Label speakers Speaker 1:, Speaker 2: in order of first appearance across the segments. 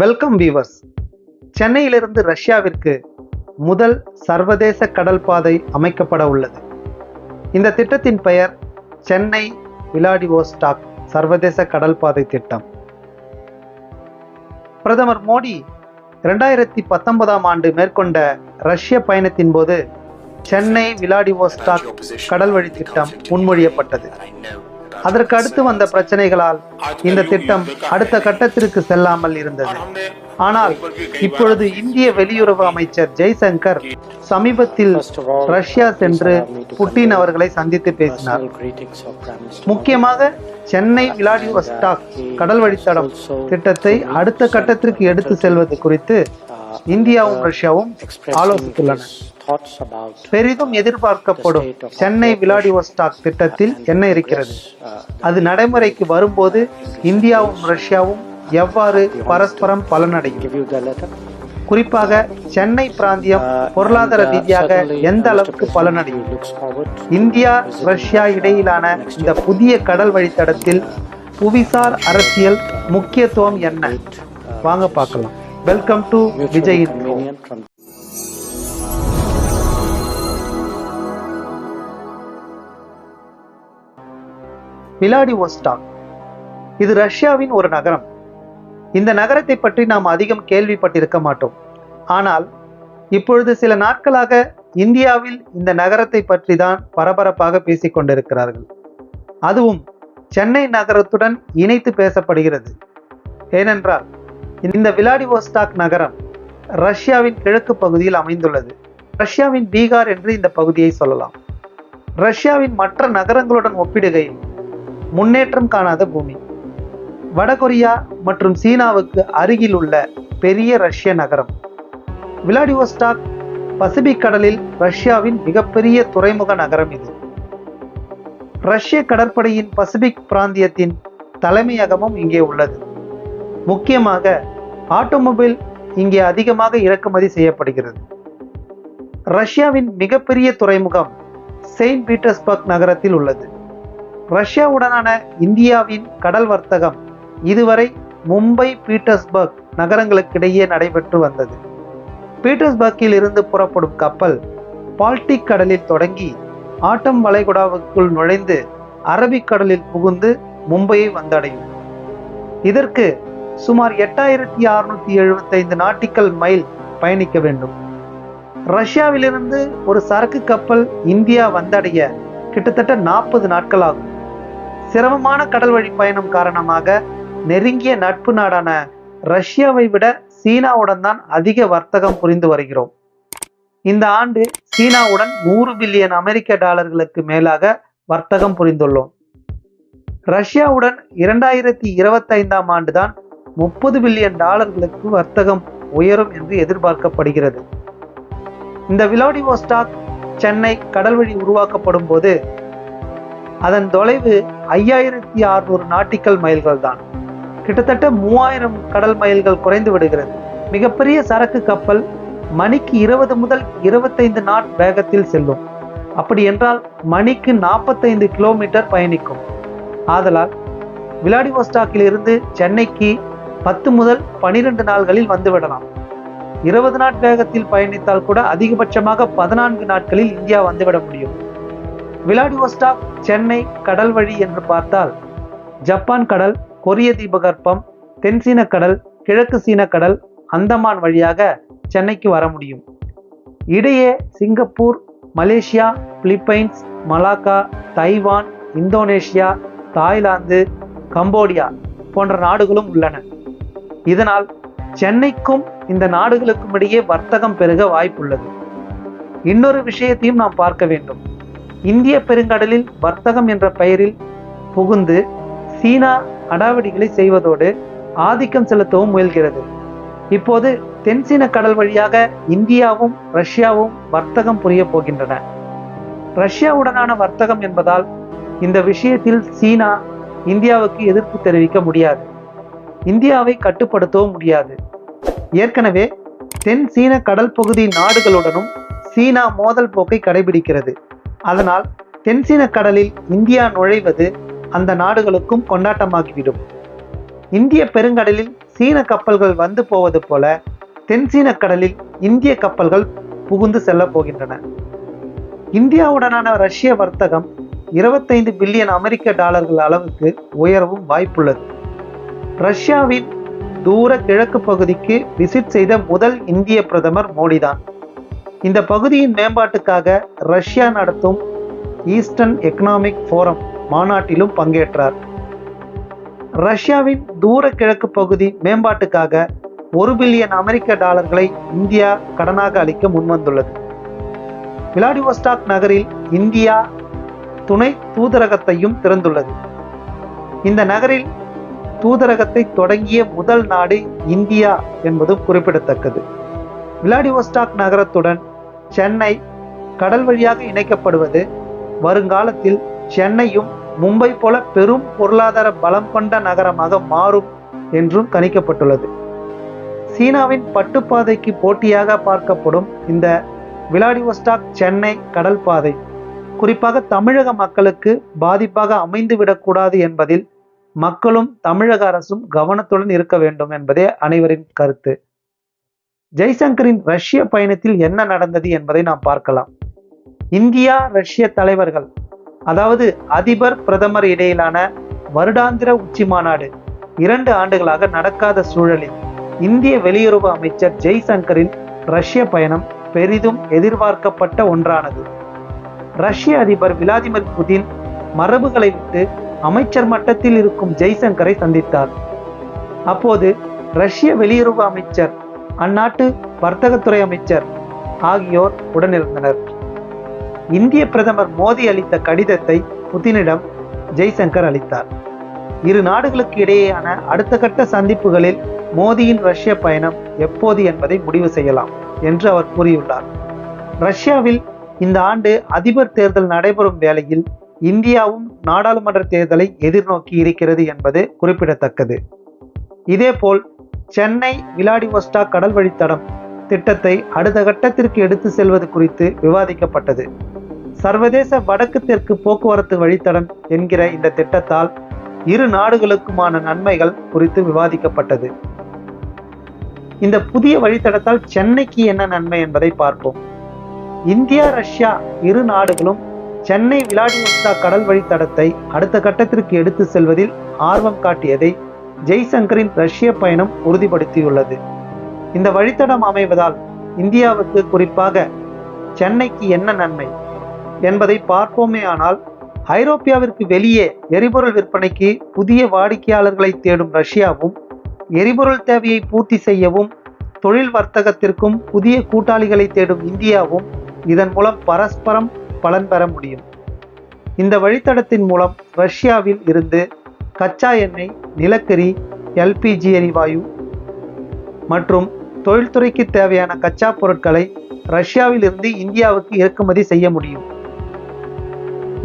Speaker 1: Welcome viewers சென்னையிலிருந்து ரஷ்யாவிற்கு முதல் சர்வதேச கடல் பாதை அமைக்கப்பட உள்ளது. இந்த திட்டத்தின் பெயர் சென்னை விலாடிவோஸ்டாக் சர்வதேச கடல் பாதை திட்டம். பிரதமர் மோடி இரண்டாயிரத்தி பத்தொன்பதாம் ஆண்டு மேற்கொண்ட ரஷ்ய பயணத்தின் போது சென்னை விலாடிவோஸ்டாக் கடல் வழி திட்டம் முன்மொழியப்பட்டது. அதற்கு அடுத்து வந்த பிரச்சனைகளால் இந்த திட்டம் அடுத்த கட்டத்திற்கு செல்லாமல் இருந்தது. ஆனால் இப்பொழுது இந்திய வெளியுறவு அமைச்சர் ஜெய்சங்கர் சமீபத்தில் ரஷ்யா சென்று புட்டின் அவர்களை சந்தித்து பேசினார். முக்கியமாக சென்னை விளாடிவஸ்டாக் கடல் வழித்தடம் திட்டத்தை அடுத்த கட்டத்திற்கு எடுத்து செல்வது குறித்து இந்தியாவும் ரஷ்யாவும் ஆலோசித்துள்ளன. பெரிதும் எதிர்பார்க்கப்படும் சென்னை விளாடிவோஸ்டாக் திட்டத்தில் என்ன இருக்கிறது? அது நடைமுறைக்கு வரும்போது இந்தியாவும் ரஷ்யாவும் எவ்வாறு பரஸ்பரம் பலனடையும்? குறிப்பாக சென்னை பிராந்தியம் பொருளாதார ரீதியாக எந்த அளவுக்கு பலனடையும்? இந்தியா ரஷ்யா இடையிலான இந்த புதிய கடல் வழித்தடத்தில் புவிசார் அரசியல் முக்கியத்துவம் என்ன? வாங்க பார்க்கலாம். Welcome to Vijay info. Vladivostok இது ரஷ்யாவின் ஒரு நகரம். இந்த நகரத்தை பற்றி நாம் அதிகம் கேள்விப்பட்டிருக்க மாட்டோம். ஆனால் இப்பொழுது சில நாட்களாக இந்தியாவில் இந்த நகரத்தை பற்றி தான் பரபரப்பாக பேசிக் கொண்டிருக்கிறார்கள். அதுவும் சென்னை நகரத்துடன் இணைத்து பேசப்படுகிறது. ஏனென்றால் இந்த விளாடிவோஸ்டாக் நகரம் ரஷ்யாவின் கிழக்கு பகுதியில் அமைந்துள்ளது. ரஷ்யாவின் பீகார் என்று இந்த பகுதியை சொல்லலாம். ரஷ்யாவின் மற்ற நகரங்களுடன் ஒப்பிடுகையில் முன்னேற்றம் காணாத பூமி. வடகொரியா மற்றும் சீனாவுக்கு அருகில் உள்ள பெரிய ரஷ்ய நகரம். விளாடிவோஸ்டாக் பசிபிக் கடலில் ரஷ்யாவின் மிகப்பெரிய துறைமுக நகரம் இது. ரஷ்ய கடற்படையின் பசிபிக் பிராந்தியத்தின் தலைமையகமும் இங்கே உள்ளது. முக்கியமாக ஆட்டோமொபைல் இங்கே அதிகமாக இறக்குமதி செய்யப்படுகிறது. ரஷ்யாவின் மிகப்பெரிய துறைமுகம் செயின்ட் பீட்டர்ஸ்பர்க் நகரத்தில் உள்ளது. ரஷ்யாவுடனான இந்தியாவின் கடல் வர்த்தகம் இதுவரை மும்பை பீட்டர்ஸ்பர்க் நகரங்களுக்கிடையே நடைபெற்று வந்தது. பீட்டர்ஸ்பர்க்கில் இருந்து புறப்படும் கப்பல் பால்டிக் கடலில் தொடங்கி ஆட்டம் வளைகுடாவுக்குள் நுழைந்து அரபிக் கடலில் புகுந்து மும்பையை வந்தடையும். இதற்கு சுமார் எட்டாயிரத்தி அறுநூத்தி எழுபத்தைந்து நாட்டிக்கல் மைல் பயணிக்க வேண்டும். ரஷ்யாவிலிருந்து ஒரு சரக்கு கப்பல் இந்தியா வந்தடைய கிட்டத்தட்ட நாற்பது நாட்கள் ஆகும் சிரமமான கடல் வழி பயணம் காரணமாக நெருங்கிய நட்பு நாடான ரஷ்யாவை விட சீனாவுடன் தான் அதிக வர்த்தகம் புரிந்து வருகிறோம். இந்த ஆண்டு சீனாவுடன் நூறு பில்லியன் அமெரிக்க டாலர்களுக்கு மேலாக வர்த்தகம் புரிந்துள்ளோம். ரஷ்யாவுடன் இரண்டாயிரத்தி இருபத்தைந்தாம் ஆண்டுதான் முப்பது பில்லியன் டாலர்களுக்கு வர்த்தகம் உயரும் என்று எதிர்பார்க்கப்படுகிறது. இந்த விளாடிவோஸ்டாக் சென்னை கடல் வழி உருவாக்கப்படும் போது அதன் தொலைவு ஐயாயிரத்தி அறுநூறு நாட்டிக்கல் மைல்கள் தான். கிட்டத்தட்ட மூவாயிரம் கடல் மைல்கள் குறைந்து விடுகிறது. மிகப்பெரிய சரக்கு கப்பல் மணிக்கு இருபது முதல் இருபத்தைந்து நாட் வேகத்தில் செல்லும். அப்படி என்றால் மணிக்கு நாற்பத்தைந்து கிலோமீட்டர் பயணிக்கும். ஆதலால் விளாடிவோஸ்டாக்கிலிருந்து சென்னைக்கு பத்து முதல் பனிரெண்டு நாள்களில் வந்துவிடலாம். இருபது நாட் வேகத்தில் பயணித்தால் கூட அதிகபட்சமாக பதினான்கு நாட்களில் இந்தியா வந்துவிட முடியும். விளாடிவோஸ்டாக் சென்னை கடல் வழி என்று பார்த்தால் ஜப்பான் கடல் கொரிய தீபகற்பம் தென்சீன கடல் கிழக்கு சீன கடல் அந்தமான் வழியாக சென்னைக்கு வர முடியும். இடையே Singapore Malaysia Philippines Malacca Taiwan Indonesia Thailand Cambodia போன்ற நாடுகளும் உள்ளன. இதனால் சென்னைக்கும் இந்த நாடுகளுக்கும் இடையே வர்த்தகம் பெருக வாய்ப்புள்ளது. இன்னொரு விஷயத்தையும் நாம் பார்க்க வேண்டும். இந்திய பெருங்கடலில் வர்த்தகம் என்ற பெயரில் புகுந்து சீனா அடாவடிகளை செய்வதோடு ஆதிக்கம் செலுத்தவும் முயல்கிறது. இப்போது தென்சீன கடல் வழியாக இந்தியாவும் ரஷ்யாவும் வர்த்தகம் புரிய போகின்றன. ரஷ்யாவுடனான வர்த்தகம் என்பதால் இந்த விஷயத்தில் சீனா இந்தியாவுக்கு எதிர்ப்பு தெரிவிக்க முடியாது. இந்தியாவை கட்டுப்படுத்தவும் முடியாது. ஏற்கனவே தென் சீன கடல் பகுதி நாடுகளுடனும் சீனா மோதல் போக்கை கடைபிடிக்கிறது. அதனால் தென்சீன கடலில் இந்தியா நுழைவது அந்த நாடுகளுக்கும் கொண்டாட்டமாகிவிடும். இந்திய பெருங்கடலில் சீன கப்பல்கள் வந்து போவது போல தென்சீன கடலில் இந்திய கப்பல்கள் புகுந்து செல்ல போகின்றன. இந்தியாவுடனான ரஷ்ய வர்த்தகம் இருபத்தைந்து பில்லியன் அமெரிக்க டாலர்கள் அளவுக்கு உயரவும் வாய்ப்புள்ளது. ரஷ்யாவின் தூர கிழக்கு பகுதிக்கு விசிட் செய்த முதல் இந்திய பிரதமர் மோடிதான். இந்த பகுதியின் மேம்பாட்டுக்காக ரஷ்யா நடத்தும் ஈஸ்டர்ன் எக்கனாமிக் ஃபோரம் மாநாட்டிலும் பங்கேற்றார். ரஷ்யாவின் தூர கிழக்கு பகுதி மேம்பாட்டுக்காக ஒரு பில்லியன் அமெரிக்க டாலர்களை இந்தியா கடனாக அளிக்க முன்வந்துள்ளது. விளாடிவோஸ்டாக் நகரில் இந்தியா துணை தூதரகத்தையும் திறந்துள்ளது. இந்த நகரில் தூதரகத்தை தொடங்கிய முதல் நாடு இந்தியா என்பதும் குறிப்பிடத்தக்கது. விளாடிவோஸ்டாக் நகரத்துடன் சென்னை கடல் வழியாக இணைக்கப்படுவது வருங்காலத்தில் சென்னையும் மும்பை போல பெரும் பொருளாதார பலம் கொண்ட நகரமாக மாறும் என்றும் கணிக்கப்பட்டுள்ளது. சீனாவின் பட்டுப்பாதைக்கு போட்டியாக பார்க்கப்படும் இந்த விளாடிவோஸ்டாக் சென்னை கடல் பாதை குறிப்பாக தமிழக மக்களுக்கு பாதிப்பாக அமைந்துவிடக்கூடாது என்பதில் மக்களும் தமிழக அரசும் கவனத்துடன் இருக்க வேண்டும் என்பதே அனைவரின் கருத்து. ஜெய்சங்கரின் ரஷ்ய பயணத்தில் என்ன நடந்தது என்பதை நாம் பார்க்கலாம். இந்தியா ரஷ்ய தலைவர்கள் அதாவது அதிபர் பிரதமர் இடையிலான வருடாந்திர உச்சி மாநாடு இரண்டு ஆண்டுகளாக நடக்காத சூழலில் இந்திய வெளியுறவு அமைச்சர் ஜெய்சங்கரின் ரஷ்ய பயணம் பெரிதும் எதிர்பார்க்கப்பட்ட ஒன்றானது. ரஷ்ய அதிபர் விளாடிமிர் புதின் மரபுகளை விட்டு அமைச்சர் மட்டத்தில் இருக்கும் ஜெய்சங்கரை சந்தித்தார். அப்போது ரஷ்ய வெளியுறவு அமைச்சர் அந்நாட்டு வர்த்தகத்துறை அமைச்சர் ஆகியோர் உடனிருந்தனர். இந்திய பிரதமர் மோடி அளித்த கடிதத்தை புதினிடம் ஜெய்சங்கர் அளித்தார். இரு நாடுகளுக்கு இடையேயான அடுத்த கட்ட சந்திப்புகளில் மோடியின் ரஷ்ய பயணம் எப்போது என்பதை முடிவு செய்யலாம் என்று அவர் கூறியுள்ளார். ரஷ்யாவில் இந்த ஆண்டு அதிபர் தேர்தல் நடைபெறும் வேளையில் இந்தியாவும் நாடாளுமன்ற தேர்தலை எதிர்நோக்கி இருக்கிறது என்பது குறிப்பிடத்தக்கது. இதேபோல் சென்னை விளாடிவொஸ்டா கடல் வழித்தடம் திட்டத்தை அடுத்த கட்டத்திற்கு எடுத்து செல்வது குறித்து விவாதிக்கப்பட்டது. சர்வதேச வடக்கு தெற்கு போக்குவரத்து வழித்தடம் என்கிற இந்த திட்டத்தால் இரு நாடுகளுக்குமான நன்மைகள் குறித்து விவாதிக்கப்பட்டது. இந்த புதிய வழித்தடத்தால் சென்னைக்கு என்ன நன்மை என்பதை பார்ப்போம். இந்தியா ரஷ்யா இரு நாடுகளும் சென்னை விளாடிவொஸ்டா கடல் வழித்தடத்தை அடுத்த கட்டத்திற்கு எடுத்து செல்வதில் ஆர்வம் காட்டியதை ஜெய்சங்கரின் ரஷ்ய பயணம் உறுதிப்படுத்தியுள்ளது. இந்த வழித்தடம் அமைவதால் இந்தியாவுக்கு குறிப்பாக சென்னைக்கு என்ன நன்மை என்பதை பார்ப்போமே ஆனால் ஐரோப்பியாவிற்கு வெளியே எரிபொருள் விற்பனைக்கு புதிய வாடிக்கையாளர்களை தேடும் ரஷ்யாவும் எரிபொருள் தேவையை பூர்த்தி செய்யவும் தொழில் வர்த்தகத்திற்கும் புதிய கூட்டாளிகளை தேடும் இந்தியாவும் இதன் மூலம் பரஸ்பரம் பலன் பெற முடியும். இந்த வழித்தடத்தின் மூலம் ரஷ்யாவில் இருந்து கச்சா எண்ணெய் நிலக்கரி எல்பிஜி எரிவாயு மற்றும் தொழில்துறைக்கு தேவையான கச்சா பொருட்களை ரஷ்யாவில் இருந்து இந்தியாவுக்கு இறக்குமதி செய்ய முடியும்.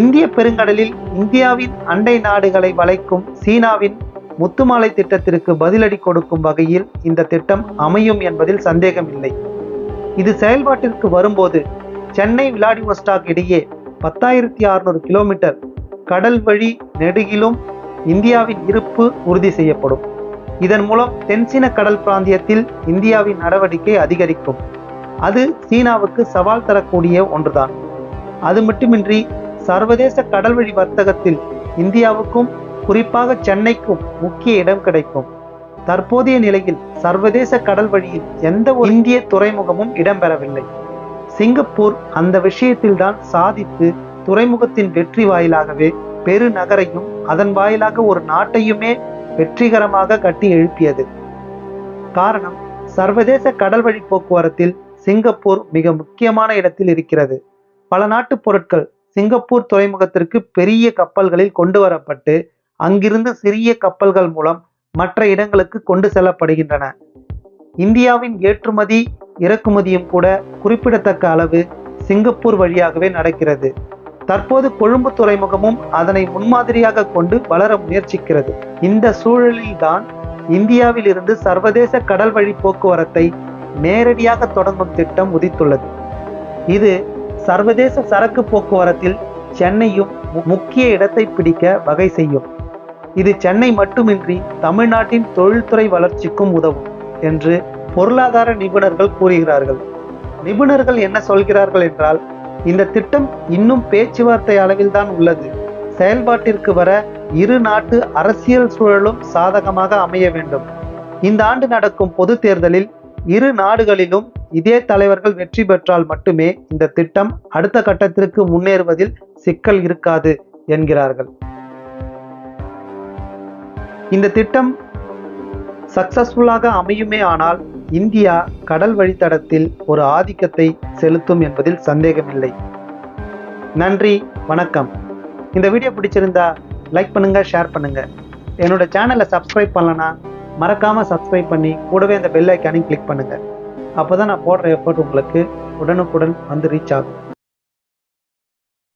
Speaker 1: இந்திய பெருங்கடலில் இந்தியாவின் அண்டை நாடுகளை வளைக்கும் சீனாவின் முத்துமாலை திட்டத்திற்கு பதிலடி கொடுக்கும் வகையில் இந்த திட்டம் அமையும் என்பதில் சந்தேகமில்லை. இது செயல்பாட்டிற்கு வரும்போது சென்னை விளாடிவொஸ்டாக் இடையே பத்தாயிரத்தி அறுநூறு கிலோமீட்டர் கடல் வழி நெடுகிலும் இந்தியாவின் இருப்பு உறுதி செய்யப்படும். இதன் மூலம் தென்சீன கடல் பிராந்தியத்தில் இந்தியாவின் நடவடிக்கை அதிகரிக்கும். அது சீனாவுக்கு சவால் தரக்கூடிய ஒன்றுதான். அது மட்டுமின்றி சர்வதேச கடல்வழி வர்த்தகத்தில் இந்தியாவுக்கும் குறிப்பாக சென்னைக்கும் முக்கிய இடம் கிடைக்கும். தற்போதைய நிலையில் சர்வதேச கடல் வழியில் எந்த ஒரு இந்திய துறைமுகமும் இடம்பெறவில்லை. சிங்கப்பூர் அந்த விஷயத்தில்தான் சாதித்து துறைமுகத்தின் வெற்றி வாயிலாகவே பெருநகரையும் அதன் வாயிலாக ஒரு நாட்டையுமே வெற்றிகரமாக கட்டி எழுப்பியது. காரணம் சர்வதேச கடல் வழி போக்குவரத்தில் சிங்கப்பூர் மிக முக்கியமான இடத்தில் இருக்கிறது. பல நாட்டு பொருட்கள் சிங்கப்பூர் துறைமுகத்திற்கு பெரிய கப்பல்களில் கொண்டு வரப்பட்டு அங்கிருந்து சிறிய கப்பல்கள் மூலம் மற்ற இடங்களுக்கு கொண்டு செல்லப்படுகின்றன. இந்தியாவின் ஏற்றுமதி இறக்குமதியும் கூட குறிப்பிடத்தக்க அளவு சிங்கப்பூர் வழியாகவே நடக்கிறது. தற்போது கொழும்பு துறைமுகமும் அதனை முன்மாதிரியாக கொண்டு வளர முயற்சிக்கிறது. இந்த சூழலில்தான் இந்தியாவில் இருந்து சர்வதேச கடல் வழி போக்குவரத்தை நேரடியாக தொடங்கும் திட்டம் உதித்துள்ளது. இது சர்வதேச சரக்கு போக்குவரத்தில் சென்னையும் முக்கிய இடத்தை பிடிக்க வகை செய்யும். இது சென்னை மட்டுமின்றி தமிழ்நாட்டின் தொழில்துறை வளர்ச்சிக்கும் உதவும் என்று பொருளாதார நிபுணர்கள் கூறுகிறார்கள். நிபுணர்கள் என்ன சொல்கிறார்கள் என்றால் இந்த திட்டம் இன்னும் பேச்சுவார்த்தை அளவில்தான் உள்ளது. செயல்பாட்டிற்கு வர இரு நாட்டு அரசியல் சூழலும் சாதகமாக அமைய வேண்டும். இந்த ஆண்டு நடக்கும் பொது தேர்தலில் இரு நாடுகளிலும் இதே தலைவர்கள் வெற்றி பெற்றால் மட்டுமே இந்த திட்டம் அடுத்த கட்டத்திற்கு முன்னேறுவதில் சிக்கல் இருக்காது என்கிறார்கள். இந்த திட்டம் சக்சஸ்ஃபுல்லாக அமையுமே ஆனால் இந்தியா கடல் வழித்தடத்தில் ஒரு ஆதிக்கத்தை செலுத்தும் என்பதில் சந்தேகமில்லை. நன்றி வணக்கம். இந்த வீடியோ பிடிச்சிருந்தா லைக் பண்ணுங்க ஷேர் பண்ணுங்க. என்னோட சேனலை சப்ஸ்கிரைப் பண்ணலனா மறக்காம சப்ஸ்கிரைப் பண்ணி கூடவே அந்த பெல் ஐக்கானையும் கிளிக் பண்ணுங்க. அப்போதான் நான் போடுற எஃபர்ட் உங்களுக்கு உடனுக்குடன் வந்து ரீச் ஆகும்.